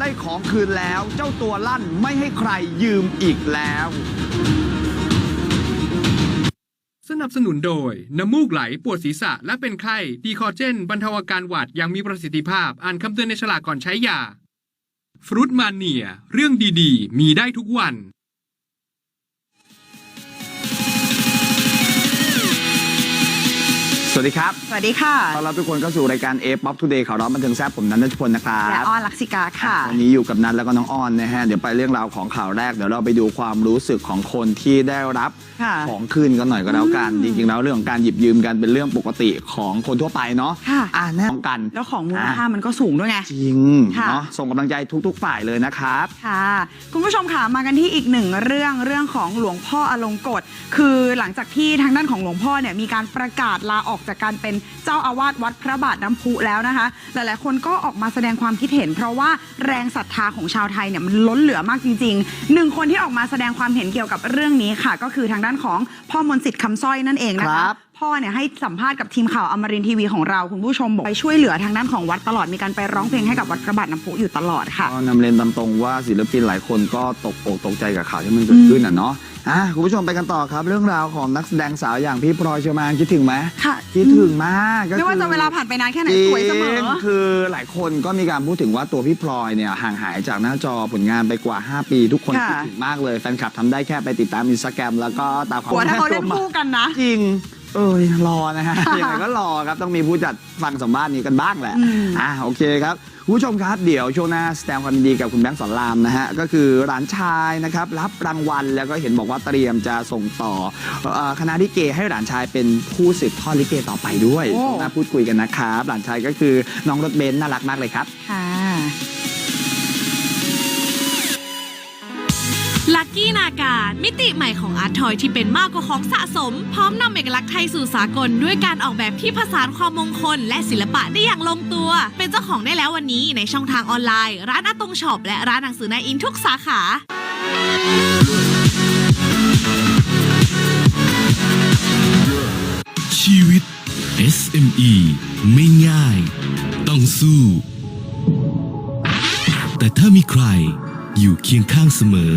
ได้ของคืนแล้ว เจ้าตัวลั่นไม่ให้ใครยืมอีกแล้ว สนับสนุนโดย น้ำมูกไหลปวดศีรษะและเป็นไข้ ดีคอเจน บรรเทาอาการหวัดอย่างมีประสิทธิภาพ อ่านคำเตือนในฉลากก่อนใช้ยา ฟรุตมาเนีย เรื่องดีๆ มีได้ทุกวัน สวัสดีครับ สวัสดีค่ะ ต้อนรับทุกคนเข้าสู่รายการ A Pop Today ข่าวร้อนบันเทิงแซ่บผมนันทชพลนะครับและอ้อนลักษิกาค่ะวันนี้อยู่กับนันแล้วก็น้องอ้อนนะฮะ เดี๋ยวไปเรื่องราวของข่าวแรก เดี๋ยวเราไปดูความรู้สึกของคนที่ได้รับค่ะของคืนกันหน่อยก็แล้วกัน จริงๆแล้วเรื่องของการหยิบยืมกันเป็นเรื่องปกติของคนทั่วไปเนาะ ค่ะอ่าแน่นกัน แล้วของมูลค่ามันก็สูงด้วยไง จริงค่ะเนาะ ส่งกำลังใจทุกๆฝ่ายเลยนะครับ ค่ะ คุณผู้ชมค่ะ มากันที่อีกหนึ่งเรื่องเรื่องของหลวงพ่ออลงกฎ คือหลังจากที่ทางด้านของหลวงพ่อเนี่ยมีการประกาศลาออกจากการเป็นเจ้าอาวาสวัดพระบาทน้ำพุแล้วนะคะ หลายๆ คนก็ออกมาแสดงความคิดเห็น เพราะว่าแรงศรัทธาของชาวไทยเนี่ยมันล้นเหลือมากจริงๆหนึ่งคนที่ออกมาแสดงความเห็นเกี่ยวกับเรื่องนี้ค่ะ ก็คือทางด้านของพ่อมนต์สิทธิ์คำสร้อยนั่นเองนะครัคะ พ่อเนี่ยให้สัมภาษณ์กับทีมข่าวอมรินทร์ทีวีของเราคุณผู้ชมบอกไปช่วยเหลือทางด้านของวัดตลอดมีการไปร้องเพลงให้กับวัดพระบาทน้ำพุอยู่ตลอดค่ะ ก็นำเรียนตามตรงว่าศิลปินหลายคนก็ตกอกตกใจกับข่าวที่มันเกิดขึ้นอะเนาะอะคุณผู้ชมไปกันต่อครับ เรื่องราวของนักแสดงสาวอย่างพี่พลอยเชอร์มานคิดถึงไหมค่ะคิดถึงมากก็ไม่ว่าคือจะเวลาผ่านไปนานแค่ไหนสวยเสมอจริงคือหลายคนก็มีการพูดถึงว่าตัวพี่พลอยเนี่ยห่างหายจากหน้าจอผลงานไปกว่า 5 ปี ทุกคนค่ะ คิดถึงมากเลยแฟนคลับทำได้แค่ไปติดตามอินสตาแกรมแล้วก็ตามความหัวถ้าเขาเล่นตัวมาคู่กันนะ จริง เอ้ยรอนะฮะยังไงก็รอครับต้องมีผู้จัดฟังสัมภาษณ์นี้กันบ้างแหละอืมอะโอเคครับคุณผู้ชมครับเดี๋ยวช่วงหน้าแสดงความยินดีกับคุณแบงค์สอนรามนะฮะก็คือหลานชายนะครับรับรางวัลแล้วก็เห็นบอกว่าเตรียมจะส่งต่อเอ่อคณะลิเกให้หลานชายเป็นผู้สืบทอดลิเกต่อไปด้วยโอ้ ช่วงหน้าพูดคุยกันนะครับหลานชายก็คือน้องรถเบนซ์น่ารักมากเลยครับ ค่ะ ลัคกี้นาการมิติใหม่ของอาร์ตทอยที่เป็นมากกว่าของสะสม พร้อมนำเอกลักษณ์ไทยสู่สากล ด้วยการออกแบบที่ผสานความมงคล และศิลปะได้อย่างลงตัว เป็นเจ้าของได้แล้ววันนี้ในช่องทางออนไลน์ ร้านอาตงช็อปและร้านหนังสือนายอินทุกสาขาชีวิต SME ไม่ง่าย ต้องสู้ แต่ถ้ามีใคร อยู่เคียงข้างเสมอ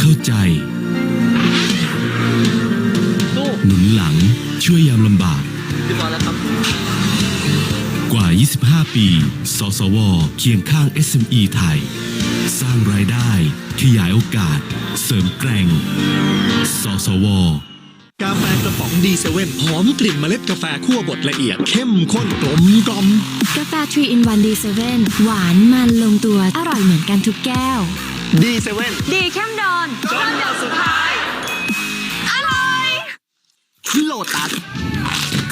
เข้าใจ หนุนหลังช่วยยามลำบาก กว่า 25 ปี สสว เคียงข้าง SME ไทย สร้างรายได้ ขยายโอกาส เสริมแกร่ง สสว กาแฟกระป๋องดีเซเว่นหอมกลิ่นเมล็ดกาแฟคั่วบดละเอียด เข้มข้นกลมกล่อมกาแฟ3 in 1 D7 หวานมันลงตัวอร่อยเหมือนกันทุกแก้ว ดีเซเว่นดีเข้มดอนจนหยดสุดท้ายโลตัส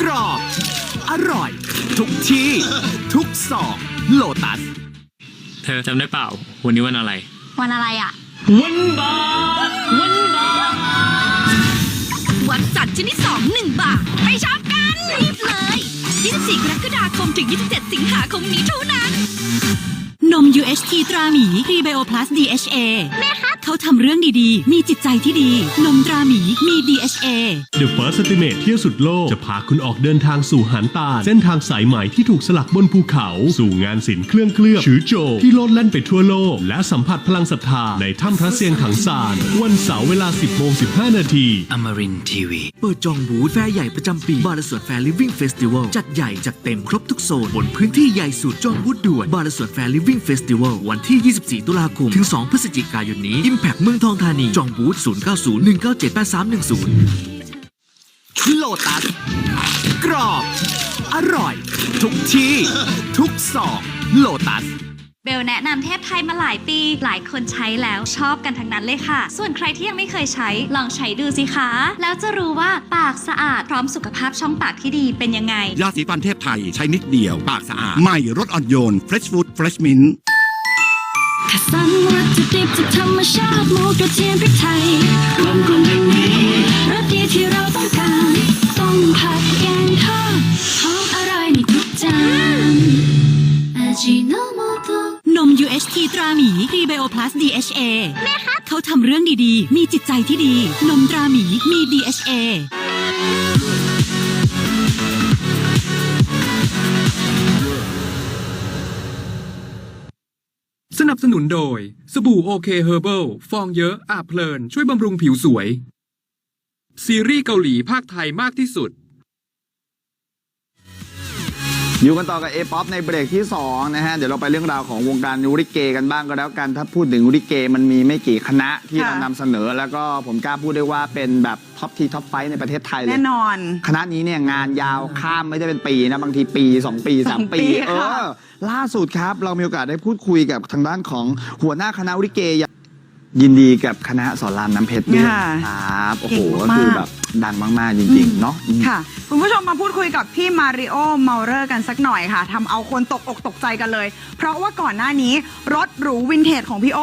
กรอบ อร่อย ทุกที่ ทุกซอกโลตัส เธอจำได้เปล่า วันนี้วันอะไร วันอะไรอะ วันจัน ทร์ชนิด2 1บาท ไปช็อปกันรีบเลย 24 กรกฎาคมถึง 27 สิงหาคมนี้เท่านั้น นม UHT ตราหมีพรีไบโอพลัส DHA แม่คะ เขาทำเรื่องดีๆ มีจิตใจที่ดี นมตราหมีมี DHA The First Estimate เที่ยวสุดโลก จะพาคุณออกเดินทางสู่หันตาลเส้นทางสายไหมที่ถูกสลักบนภูเขา สู่งานศิลป์เครื่องเคลือบชือโจ ที่โลดแล่นไปทั่วโลก และสัมผัสพลังศรัทธาในถ้ำพระเซียงถังซาน วันเสาร์เวลา 10โมง15 นาทีอมรินทีวีเปิดจองบูธแฟร์ใหญ่ประจำปีบาร์สวนแฟร์ลิฟวิ่งเฟสติวัลจัดใหญ่จัดเต็มครบทุกโซนบนพื้นที่ใหญ่สุดจองบูธด่วนบาร์สวนแฟร์ลิฟวิ่งเฟสติวัลวันที่ 24 ตุลาคมถึง 2 พฤศจิกายนนี้ Impact เมืองทองธานี จองบูธ0901978310 โลตัส กรอบ อร่อย ทุกที่ ทุกซอกโลตัสเบลแนะนำเทพไทยมาหลายปี หลายคนใช้แล้วชอบกันทั้งนั้นเลยค่ะ ส่วนใครที่ยังไม่เคยใช้ ลองใช้ดูสิคะ แล้วจะรู้ว่าปากสะอาด พร้อมสุขภาพช่องปากที่ดีเป็นยังไง ยาสีฟันเทพไทยใช้นิดเดียว ปากสะอาด ใหม่รสอ่อนโยน Fresh Food Fresh Mint คัดสรรวัตถุดิบจากธรรมชาติหมูกระเทียมพริกไทยรวมกลมอย่างนี้รสดีที่เราต้องการต้มผัดแกงทอดหอมอร่อยในทุกจานอาจิโนโมโตนม UHT ตราหมีพรีไบโอพลัส DHA แม่คะเขาทำเรื่องดีๆ มีจิตใจที่ดี นมตราหมีมี DHA บสนุนโดย สบู่โอเคเฮอร์เบิลฟองเยอะอาบเพลิน ช่วยบำรุงผิวสวย ซีรีส์เกาหลีภาคไทยมากที่สุด อยู่กันต่อกับเอป๊อปในเบรกที่2นะฮะเดี๋ยวเราไปเรื่องราวของวงการลิเกกันบ้างก็แล้วกัน ถ้าพูดถึงลิเกมันมีไม่กี่คณะที่ค่ะเรานำเสนอ แล้วก็ผมกล้าพูดได้ว่าเป็นแบบท็อปทีท็อปไฟในประเทศไทยเลย แน่นอน คณะนี้เนี่ยงานยาวข้ามไม่ได้เป็นปีนะบางทีปี 2 ปีสอง3ปีปีเอค่ะ อ ล่าสุดครับ เรามีโอกาสได้พูดคุยกับทางด้านของหัวหน้าคณะลิเกอย่าง ยินดีกับคณะสอนรามน้ำเพชรด้วยค่ะครับโอ้โหเก่งก็มากคือแบบดังมาก ๆ จริง ๆ เนาะอืม ค่ะ คุณผู้ชมมาพูดคุยกับพี่มาริโอเมาเลอร์กันสักหน่อยค่ะทำเอาคนตกอกตกใจกันเลย เพราะว่าก่อนหน้านี้ รถหรูวินเทจของพี่โอ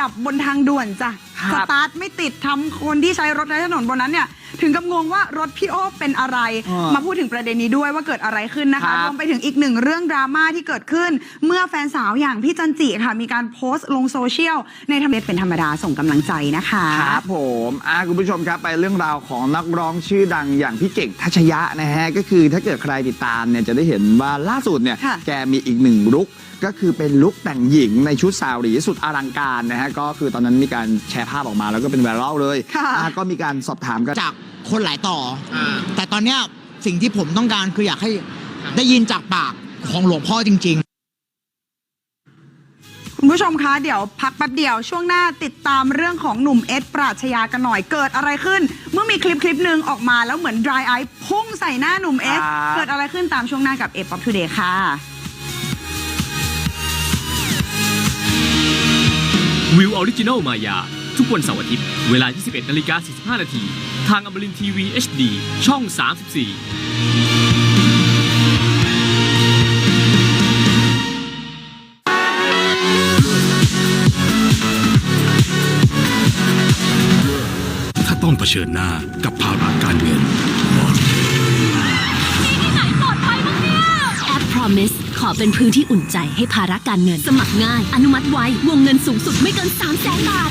ดับบนทางด่วนจ้ะครับสตาร์ทไม่ติดทำคนที่ใช้รถใช้ถนนบนนั้นเนี่ย ถึงกับงงว่ารถพี่โอเป็นอะไร อ่ามาพูดถึงประเด็นนี้ด้วยว่าเกิดอะไรขึ้นนะครัคะบรวมไปถึงอีกหนึ่งเรื่องดราม่าที่เกิดขึ้น เมื่อแฟนสาวอย่างพี่จันจิค่ะ มีการโพสต์ลงโซเชียล ในทำเนียบเป็นธรรมดาส่งกำลังใจนะคะ ครับผมอะคุณผู้ชมครับไปเรื่องราวของนักร้องชื่อดังอย่างพี่เก่งทัชยะนะฮะ ก็คือถ้าเกิดใครติดตามเนี่ยจะได้เห็นว่าล่าสุดเนี่ยค่ะ แกมีอีกหนึ่งลุกก็คือเป็นลุกแต่งหญิงในชุดสาวหรีสุดอลังการนะฮะ ก็คือตอนนั้นมีการแชร์ภาพออกมาแล้วก็เป็นไวรัลเลยค่ะ อะก็มีการสอบถามกัน จาก คนหลายต่ออแต่ตอนเนี้ยสิ่งที่ผมต้องการคืออยากให้ได้ยินจากปากของหลวงพ่อจริง ๆ คุณผู้ชมคะเดี๋ยวพักแป๊บเดียวช่วงหน้าติดตามเรื่องของหนุ่มเอสปราชญากันหน่อยเกิดอะไรขึ้น เมื่อมีคลิปคลิปหนึ่งออกมาแล้วเหมือน dry eye พุ่งใส่หน้าหนุ่มเอสครับ เกิดอะไรขึ้นตามช่วงหน้ากับเอ p ป๊อปทูเดย์ค่ะ วิวออริจินอลมายา ทุกวันเสาร์อาทิตย์ เวลา 21นาฬิกา45 นาที ทางอมรินทีวี HD ช่อง 34ถ้าต้องเผชิญหน้ากับภาระการเงินแอป Promise ขอเป็นพื้นที่อุ่นใจให้ภาระการเงิน สมัครง่าย อนุมัติไว วงเงินสูงสุดไม่เกิน3 0 0แสนบาท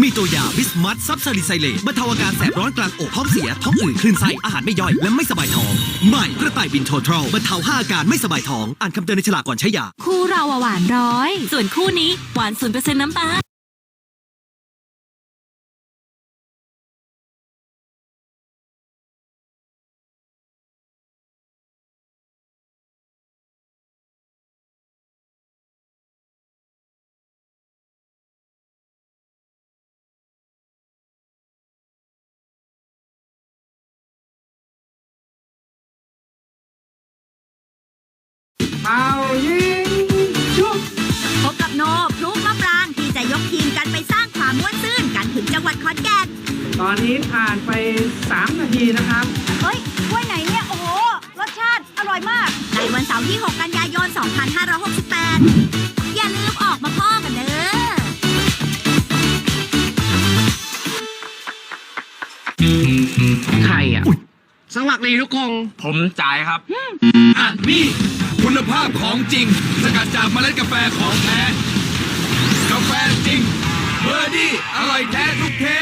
มีตัวยาบิสมัตซับซาลิไซเลตบรรเทาอาการแสบร้อนกลางอกท้องเสีย ท้องอืดคลื่นไส้อาหารไม่ย่อย และไม่สบายท้อง ใหม่กระต่ายบินโททรลบรรเทาห้าอาการไม่สบายท้อง อ่านคำเตือนในฉลากก่อนใช้ยา คู่เราอะหวานร้อย ส่วนคู่นี้หวานศูนย์เปอร์เซ็นต์น้ำตาล แก่นตอนนี้ผ่านไป 3 นาทีนะครับ เฮ้ยกล้วยไหนเนี่ย โอ้โห รสชาติอร่อยมาก ในวันเสาร์ที่ 6 กันยายน 2568 อย่าลืมออกมาพ่อกันเด้อใครอะ สวัสดีทุกคนผมจ่ายครับอะนี่คุณภาพของจริง สกัดจากเมล็ดกาแฟของแท้ กาแฟจริง เบอร์ดี้อร่อยแท้ทุกเคส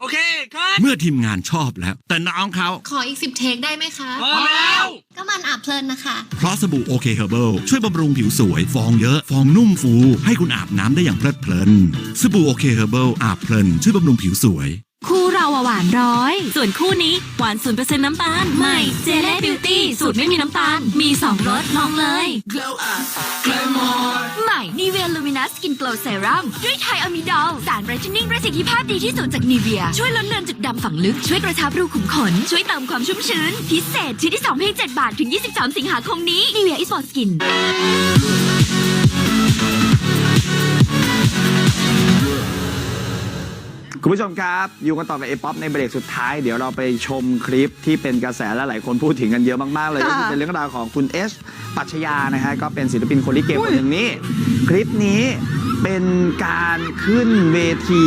โอเคครับ เมื่อทีมงานชอบแล้ว แต่น้องเขา ขออีก10เทคได้ไหมคะ พอแล้ว ก็มันอาบเพลินนะคะ เพราะสบู่โอเคเฮอร์เบิลช่วยบำรุงผิวสวย ฟองเยอะ ฟองนุ่มฟู ให้คุณอาบน้ำได้อย่างเพลิดเพลิน สบู่โอเคเฮอร์เบิลอาบเพลินช่วยบำรุงผิวสวยคู่เราอะ หวานร้อย ส่วนคู่นี้หวานศูนเปอร์เซ็นต์น้ำตาล ใหม่เจเล่บิวตี้สูตรไม่มีน้ำตาล มี2รสลองเลยใหม่นีเวียลูมินัสกินโกลเซรั่มด้วยไทอะมิดอล สารไบรท์เทนนิ่งประสิทธิภาพดีที่สุดจากนีเวีย ช่วยลดเลือนจุดดำฝังลึก ช่วยกระชับรูขุมขน ช่วยเติมความชุ่มชื้น พิเศษชิ้นที่2เพียง7บาท ถึง 23 สิงหาคมนี้นีเวียอิสปอร์ตสกิน คุณผู้ชมครับ อยู่กันต่อกับเอป๊อปในเบรกสุดท้าย เดี๋ยวเราไปชมคลิปที่เป็นกระแสและหลายคนพูดถึงกันเยอะมาก ๆ เลยค่ะก็คือเป็นเรื่องราวของคุณเอสปัชญานะฮะก็เป็นศิลปินคนลิเกคนหนึ่งนี้ คลิปนี้เป็นการขึ้นเวที